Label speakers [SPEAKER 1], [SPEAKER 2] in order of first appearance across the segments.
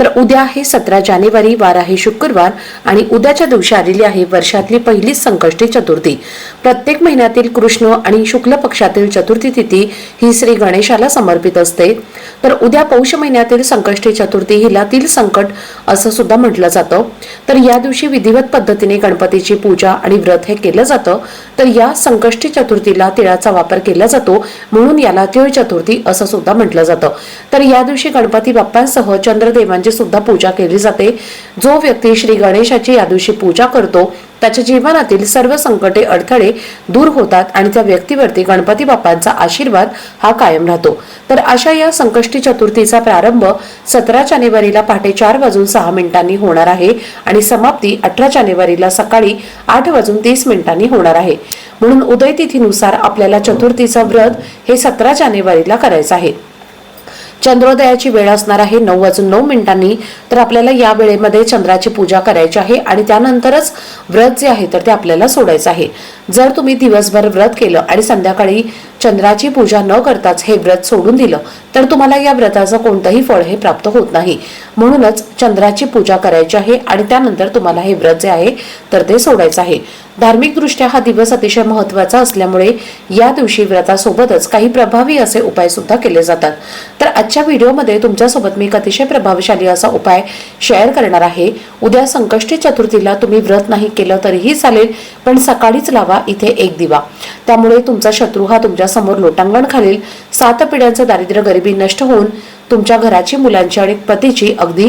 [SPEAKER 1] तर उद्या आहे सतरा जानेवारी वार आहे शुक्रवार आणि उद्याच्या दिवशी आलेली आहे वर्षातली पहिलीच संकष्टी चतुर्थी. प्रत्येक महिन्यातील कृष्ण आणि शुक्ल पक्षातील चतुर्थी तिथी ही श्री गणेशाला समर्पित असते. तर उद्या पौष महिन्यातील संकष्टी चतुर्थी हिला तील संकट असं सुद्धा म्हटलं जातं. तर या दिवशी विधिवत पद्धतीने गणपतीची पूजा आणि व्रत हे केलं जातं. तर या संकष्टी चतुर्थीला तिळाचा वापर केला जातो म्हणून याला तिळ चतुर्थी असं सुद्धा म्हटलं जातं. तर या दिवशी गणपती बाप्पांसह चंद्रदेव देवांची सुद्धा पूजा केली जाते. जो व्यक्ती श्री गणेशाची या दिवशी पूजा करतो त्याच्या जीवनातील सर्व संकटे अडथळे दूर होतात आणि त्या व्यक्तीवरती गणपती बाप्पांचा आशीर्वाद हा कायम राहतो. तर अशा या संकष्टी चतुर्थीचा प्रारंभ सतरा जानेवारीला पहाटे चार वाजून सहा मिनिटांनी होणार आहे आणि समाप्ती अठरा जानेवारीला सकाळी आठ वाजून तीस मिनिटांनी होणार आहे. म्हणून उदय तिथीनुसार आपल्याला चतुर्थीचं व्रत हे सतरा जानेवारीला करायचं आहे. चंद्रोदयाची वेळ असणार आहे नऊ वाजून नऊ मिनिटांनी. तर आपल्याला या वेळेमध्ये चंद्राची पूजा करायची आहे आणि त्यानंतरच व्रत जे आहे तर ते आपल्याला सोडायचं आहे. जर तुम्ही दिवसभर व्रत केलं आणि संध्याकाळी चंद्राची पूजा न करताच हे व्रत सोडून दिलं तर तुम्हाला या व्रताचं कोणतंही फळ हे प्राप्त होत नाही. म्हणूनच चंद्राची पूजा करायची आहे आणि त्यानंतर तुम्हाला हे व्रत जे आहे तर ते सोडायचं आहे. धार्मिकदृष्ट्या हा दिवस अतिशय महत्त्वाचा असल्यामुळे या दिवशी व्रतासोबतच काही प्रभावी असे उपाय सुद्धा केले जातात. तर आजच्या व्हिडिओमध्ये तुमच्यासोबत मी एक अतिशय प्रभावशाली असा उपाय शेअर करणार आहे. उद्या संकष्टी चतुर्थीला तुम्ही व्रत नाही केलं तरीही चालेल पण सकाळीच लावा इथे एक दिवा. त्यामुळे तुमचा शत्रू हा तुमच्यासमोर लोटांगण खालील सात पिढ्यांचं दारिद्र्य गरिबी नष्ट होऊन तुमच्या घराची मुलांची आणि पतीची अगदी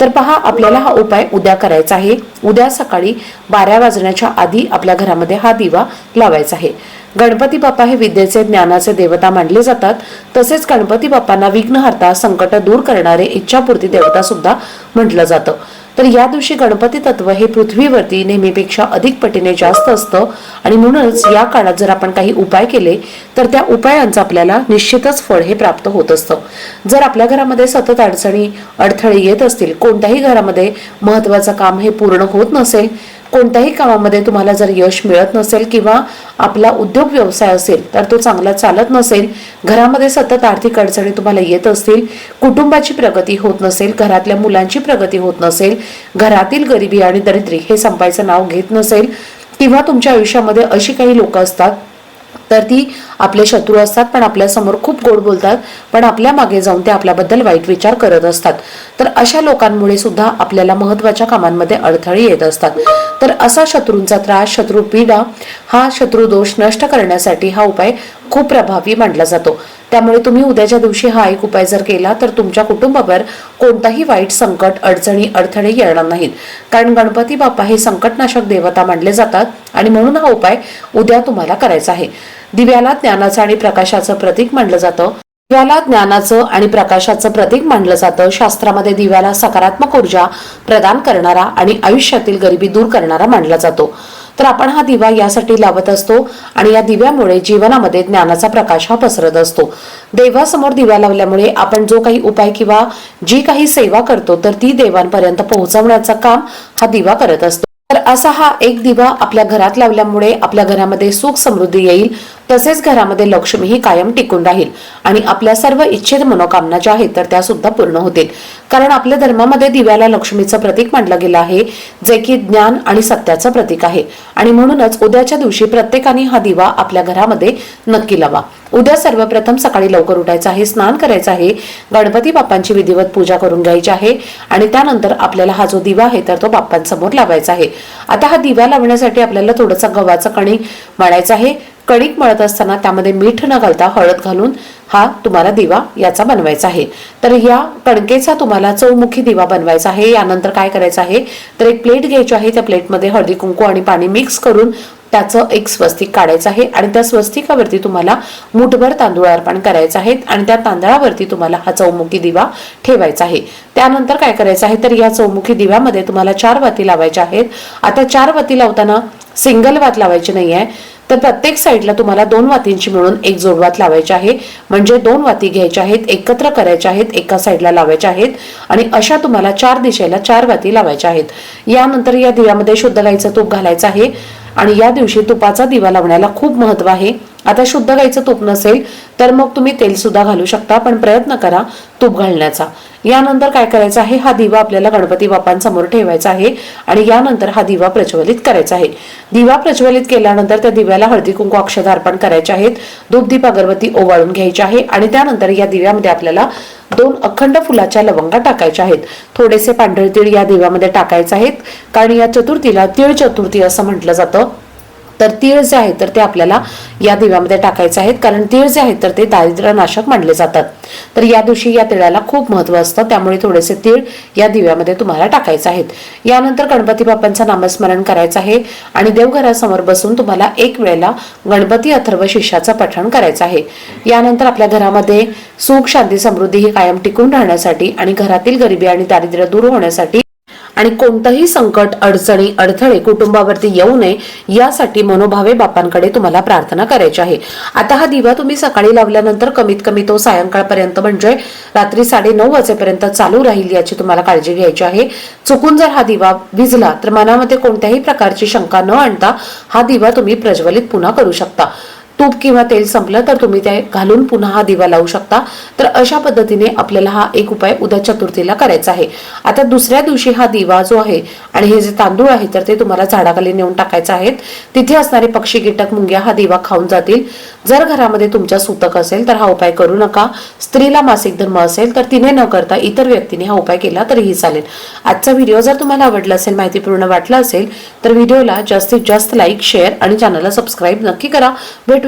[SPEAKER 1] तर पहा आपल्याला हा उपाय उद्या करायचा आहे. उद्या सकाळी बारा वाजण्याच्या आधी आपल्या घरामध्ये हा दिवा लावायचा आहे. गणपती बाप्पा हे विद्येचे ज्ञानाचे देवता मानले जातात. तसेच गणपती बाप्पांना विघ्नहर्ता संकट दूर करणारे इच्छापूर्ती देवता सुद्धा म्हटलं जातं. तर या दिवशी गणपती तत्व हे पृथ्वीवरती नेहमीपेक्षा अधिक पटीने जास्त असतं आणि म्हणूनच या काळात जर आपण काही उपाय केले तर त्या उपायांचं आपल्याला निश्चितच फळ हे प्राप्त होत असतं. जर आपल्या घरामध्ये सतत अडचणी अडथळे येत असतील कोणत्याही घरामध्ये महत्वाचं काम हे पूर्ण होत नसेल कोणत्याही कामामध्ये तुम्हाला जर यश मिळत नसेल किंवा आपला उद्योग व्यवसाय असेल तर तो चांगला चालत नसेल घरामध्ये सतत आर्थिक अडचणी तुम्हाला येत असतील कुटुंबाची प्रगती होत नसेल घरातल्या मुलांची प्रगती होत नसेल घरातील गरिबी आणि दरिद्री हे संपायचं नाव घेत नसेल किंवा तुमच्या आयुष्यामध्ये अशी काही लोक असतात तर ती आपले शत्रू असतात पण आपल्यासमोर खूप गोड बोलतात पण आपल्या मागे जाऊन ते आपल्याबद्दल वाईट विचार करत असतात. तर अशा लोकांमुळे सुद्धा आपल्याला महत्त्वाच्या कामांमध्ये अडथळे येत असतात. तर असा शत्रूंचा त्रास शत्रू पीडा हा शत्रू दोष नष्ट करण्यासाठी हा उपाय खूप प्रभावी मानला जातो. त्यामुळे तुम्ही उद्याच्या दिवशी हा एक उपाय जर केला तर तुमच्या कुटुंबावर कोणताही वाईट संकट अडचणी अडथळे येणार नाहीत. कारण गणपती बाप्पा हे संकटनाशक देवता मानले जातात आणि म्हणून हा उपाय उद्या तुम्हाला करायचा आहे. दिव्याला ज्ञानाचं आणि प्रकाशाचं प्रतीक मानलं जातं. दिव्याला ज्ञानाचं आणि प्रकाशाचं प्रतीक मानलं जातं. शास्त्रामध्ये दिव्याला सकारात्मक ऊर्जा प्रदान करणारा आणि आयुष्यातील गरिबी दूर करणारा मानला जातो. तर आपण हा दिवा यासाठी लावत असतो आणि या दिव्यामुळे जीवनामध्ये ज्ञानाचा प्रकाश हा पसरत असतो. देवासमोर दिवा लावल्यामुळे आपण जो काही उपाय किंवा जी काही सेवा करतो तर ती देवांपर्यंत पोहोचवण्याचं काम हा दिवा करत असतो. तर असा हा एक दिवा आपल्या घरात लावल्यामुळे आपल्या घरामध्ये सुख समृद्धी येईल तसेच घरामध्ये लक्ष्मी ही कायम टिकून राहील आणि आपल्या सर्व इच्छित मनोकामना ज्या आहेत तर त्या सुद्धा पूर्ण होतील. कारण आपल्या धर्मामध्ये दिव्याला लक्ष्मीचं प्रतीक मानलं गेलं आहे जे की ज्ञान आणि सत्याचं प्रतीक आहे. आणि म्हणूनच उद्याच्या दिवशी प्रत्येकाने हा दिवा आपल्या घरामध्ये नक्की लावा. उद्या सर्वप्रथम सकाळी लवकर उठायचं आहे स्नान करायचं आहे गणपती बाप्पांची विधिवत पूजा करून घ्यायची आहे आणि त्यानंतर आपल्याला हा जो दिवा आहे तर तो बाप्पांसमोर लावायचा आहे. आता हा दिवा लावण्यासाठी आपल्याला थोडंसं गव्हाचं कणी मळायचं आहे. कणिक मळत असताना त्यामध्ये मीठ न घालता हळद घालून हा तुम्हाला दिवा याचा बनवायचा आहे. तर या कणकेचा तुम्हाला चौमुखी दिवा बनवायचा आहे. यानंतर काय करायचं आहे? तर एक प्लेट घ्यायची आहे. त्या प्लेटमध्ये हळदी कुंकू आणि पाणी मिक्स करून त्याचं एक स्वस्तिक काढायचं आहे आणि त्या स्वस्तिकावरती तुम्हाला मुठभर तांदूळ अर्पण करायचं आहे आणि त्या तांदळावरती तुम्हाला हा चौमुखी दिवा ठेवायचा आहे. त्यानंतर काय करायचं आहे? तर या चौमुखी दिव्यामध्ये तुम्हाला चार वाती लावायच्या आहेत. आता चार वाती लावताना सिंगल वात लावायची नाही आहे तर प्रत्येक साईडला तुम्हाला दोन वातींची मिळून एक जोडवात लावायची आहे. म्हणजे दोन वाती घ्यायच्या आहेत एकत्र करायच्या आहेत एका साईडला लावायच्या आहेत आणि अशा तुम्हाला चार दिशेला चार वाती लावायच्या आहेत. यानंतर या दिव्यामध्ये शुद्ध गाईचं तूप घालायचं आहे आणि या दिवशी तुपाचा दिवा लावण्याला खूप महत्त्व आहे. आता शुद्ध गाईचं तूप नसेल तर मग तुम्ही तेल सुद्धा घालू शकता पण प्रयत्न करा तूप घालण्याचा. यानंतर काय करायचं आहे? हा दिवा आपल्याला गणपती बाप्पांसमोर ठेवायचा आहे आणि यानंतर हा दिवा प्रज्वलित करायचा आहे. दिवा प्रज्वलित केल्यानंतर त्या दिव्याला हळदी कुंकू अक्षत अर्पण करायचे आहेत धूपदीप अगरबत्ती ओवाळून घ्यायची आहे आणि त्यानंतर या दिव्यामध्ये आपल्याला दोन अखंड फुलाच्या लवंगा टाकायच्या आहेत. थोडेसे पांढरे तीळ या दिव्यामध्ये टाकायचे आहेत कारण या चतुर्थीला तीळ चतुर्थी असं म्हटलं जातं. तर तीळ जे आहेत तर ते आपल्याला या दिव्यामध्ये टाकायचे आहेत. कारण तीळ जे आहेत तर ते दारिद्र्यनाशक मानले जातात तर या दिवशी या तिळाला खूप महत्त्व असतं. त्यामुळे थोडेसे तीळ या दिव्यामध्ये तुम्हाला टाकायचे आहेत. यानंतर गणपती बाप्पांचं नामस्मरण करायचं आहे आणि देवघरासमोर बसून तुम्हाला एक वेळेला गणपती अथर्व शिष्याचं पठण करायचं आहे. यानंतर आपल्या घरामध्ये सुख शांती समृद्धी ही कायम टिकून राहण्यासाठी आणि घरातील गरिबी आणि दारिद्र्य दूर होण्यासाठी आणि कोणतंही संकट अडचणी अडथळे कुटुंबावरती येऊ नये यासाठी मनोभावे बापांकडे तुम्हाला प्रार्थना करायची आहे. आता हा दिवा तुम्ही सकाळी लावल्यानंतर कमीत कमी तो सायंकाळपर्यंत म्हणजे रात्री साडे नऊ वाजेपर्यंत चालू राहील याची तुम्हाला काळजी घ्यायची आहे. चुकून जर हा दिवा विजला तर मनामध्ये कोणत्याही प्रकारची शंका न आणता हा दिवा तुम्ही प्रज्वलित पुन्हा करू शकता. तूप किंवा तेल संपलं तर तुम्ही ते घालून पुन्हा हा दिवा लावू शकता. तर अशा पद्धतीने आपल्याला हा एक उपाय उद्या चतुर्थीला करायचा आहे. आता दुसऱ्या दिवशी हा दिवा जो आहे आणि हे जे तांदूळ आहे तर ते तुम्हाला झाडाखाली नेऊन टाकायचे आहेत. तिथे असणारे पक्षी कीटक मुंग्या हा दिवा खाऊन जातील. जर घरामध्ये तुमच्या सूतक असेल तर हा उपाय करू नका. स्त्रीला मासिक धर्म असेल तर तिने न करता इतर व्यक्तीने हा उपाय केला तरीही चालेल. आजचा व्हिडिओ जर तुम्हाला आवडला असेल माहितीपूर्ण वाटला असेल तर व्हिडिओला जास्तीत जास्त लाईक शेअर आणि चॅनलला सबस्क्राईब नक्की करा. भेटू